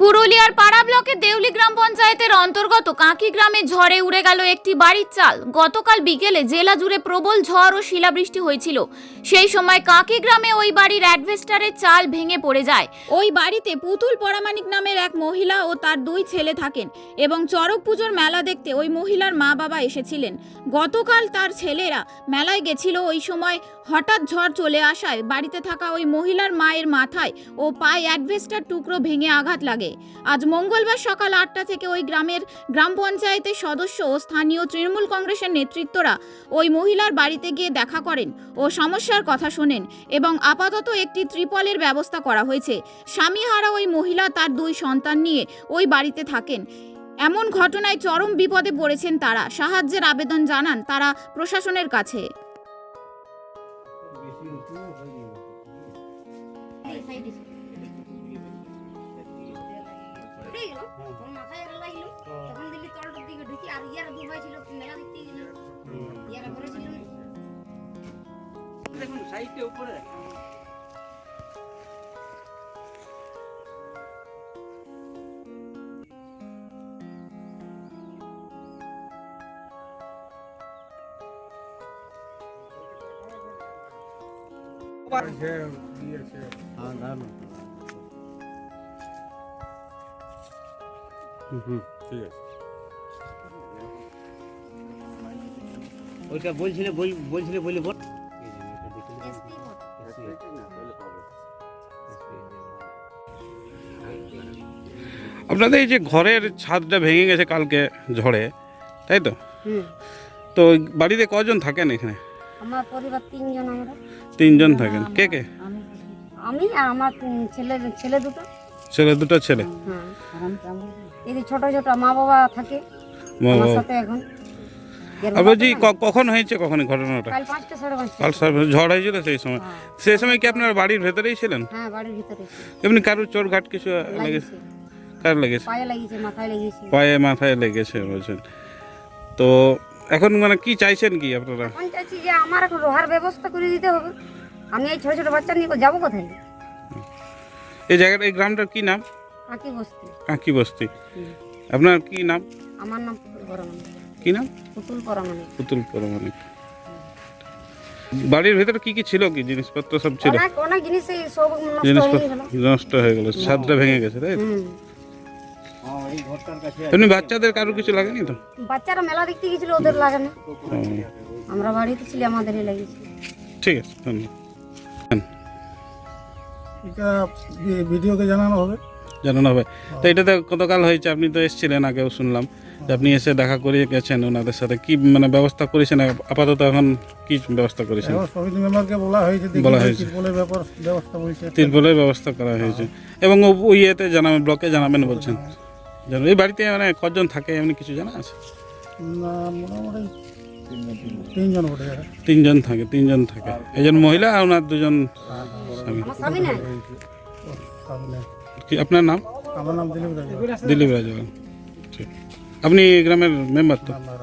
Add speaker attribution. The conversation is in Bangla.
Speaker 1: পুরুলিয়ার পাড়া ব্লকের দেউলি গ্রাম পঞ্চায়েতের অন্তর্গত কাঁকি গ্রামে ঝড়ে উড়ে গেল একটি বাড়ির চাল। গতকাল বিকেলে জেলা জুড়ে প্রবল ঝড় ও শিলাবৃষ্টি হয়েছিল। সেই সময় কাঁকি গ্রামে ওই বাড়ির অ্যাডভেস্টারের চাল ভেঙে পড়ে যায়। ওই বাড়িতে পুতুল পরামানিক নামের এক মহিলা ও তার দুই ছেলে থাকেন এবং চড়ক পুজোর মেলা দেখতে ওই মহিলার মা বাবা এসেছিলেন। গতকাল তার ছেলেরা মেলায় গেছিল ওই সময় হঠাৎ ঝড় চলে আসায় বাড়িতে থাকা ওই মহিলার মায়ের মাথায় ও পায়ে অ্যাডভেস্টার টুকরো ভেঙে আঘাত লাগে। আজ মঙ্গলবার সকাল আটটা থেকে ওই গ্রামের গ্রাম পঞ্চায়েতের সদস্য ও স্থানীয় তৃণমূল কংগ্রেসের নেতৃত্বরা ওই মহিলার বাড়িতে গিয়ে দেখা করেন ও সমস্যার কথা শোনেন এবং আপাতত একটি ত্রিপলের ব্যবস্থা করা হয়েছে। স্বামীহারা ওই মহিলা তার দুই সন্তান নিয়ে ওই বাড়িতে থাকেন। এমন ঘটনায় চরম বিপদে পড়েছেন তারা। সাহায্যের আবেদন জানান তারা প্রশাসনের কাছে।
Speaker 2: মাথায় লাগিল। তখন দিল্লি তলটার দিকে ঢুকি আর ইয়ারা দুবাই ছিল মেলা দেখতে গেল। ইয়ারা ঘরে ছিল
Speaker 3: দেখুন সাইডে উপরে। ওইটা বলছিলে বল বলছিলে বলে বল।
Speaker 4: আপনাদের এই যে ঘরের ছাদটা ভেঙে গেছে কালকে ঝড়ে তাই তো? তো ওই বাড়িতে কজন থাকেন এখানে?
Speaker 2: আমার পরিবার তিনজন আমরা
Speaker 4: তিনজন থাকেন। কে কে?
Speaker 2: আমি আর আমার ছেলে ছেলে দুটো।
Speaker 4: ছেলে দুটো ছেলে।
Speaker 2: হ্যাঁ যে ছোট ছোট মা বাবা থাকে আমার সাথে এখন।
Speaker 4: বলছি কখন হয়েছে কখন ঘটনাটা?
Speaker 2: কাল
Speaker 4: ঝড় হয়েছিল সেই সময়।
Speaker 2: হ্যাঁ।
Speaker 4: সেই সময় কি আপনার বাড়ির ভেতরেই ছিলেন?
Speaker 2: হ্যাঁ।
Speaker 4: এমনি কারোর চোর ঘাট কিছু লেগেছে? কার লেগেছে?
Speaker 2: পায়ে মাথায়
Speaker 4: লেগেছে বলছেন। তো এখন মানে কি চাইছেন কি আপনারা?
Speaker 2: এখন চাইছি যে আমার এখন লোহার ব্যবস্থা করে দিতে হবে। আমি এই ছোট ছোট বাচ্চা নিয়ে যাব কোথায়?
Speaker 4: এই জায়গাটা এই গ্রামটার কি নাম?
Speaker 2: কাকি বসতে।
Speaker 4: কাঁকি বস্তি। আপনার কি নাম?
Speaker 2: আমার নাম পুতুল পরামানিক
Speaker 4: কি নাম?
Speaker 2: পুতুল পরামানিক
Speaker 4: পুতুল পরমাণিক। বাড়ির ভেতরে কি কি ছিল কি? জিনিসপত্র সব ছিল?
Speaker 2: অনেক অনেক জিনিস সব নষ্ট হয়ে
Speaker 4: জিনিসপত্র
Speaker 2: গেল।
Speaker 4: নষ্ট হয়ে গেল। ছাদটা ভেঙে গেছে তাই এমনি বাচ্চাদের কারও কিছু লাগেনি তো?
Speaker 2: বাচ্চারা মেলা দেখতে গেছিল ওদের লাগে না আমরা বাড়িতে ছিলি আমাদেরই লাগিয়েছে
Speaker 4: ঠিক আছে ধন্যবাদ।
Speaker 5: এটা ভিডিওকে জানানো হবে?
Speaker 4: জানানো হবে। তো এটাতে গতকাল হয়েছে? আপনি তো এসেছিলেন আগেও শুনলাম যে আপনি এসে দেখা করে গেছেন ওনাদের সাথে। কি মানে ব্যবস্থা করেছেন? আপাতত এখন কি ব্যবস্থা করেছেন?
Speaker 5: বলা হয়েছে
Speaker 4: বলা হয়েছে।
Speaker 5: তিরপলের ব্যবস্থা
Speaker 4: করা হয়েছে। এবং ওই ইয়েতে জানাবেন ব্লকে জানাবেন বলছেন। এই বাড়িতে মানে কজন থাকে? এমনি কিছু জানা আছে?
Speaker 5: তিনজন
Speaker 4: তিনজন থাকে তিনজন থাকে। একজন মহিলা আর ওনার দুজন স্বামী
Speaker 2: আমার স্বামী নাই
Speaker 5: সামনে
Speaker 4: কি আপনার নাম
Speaker 5: আমার নাম দিলীপ রাজা
Speaker 4: দিলীপ রাজা ঠিক আপনি এই গ্রামের মেম্বার তো
Speaker 5: মেম্বার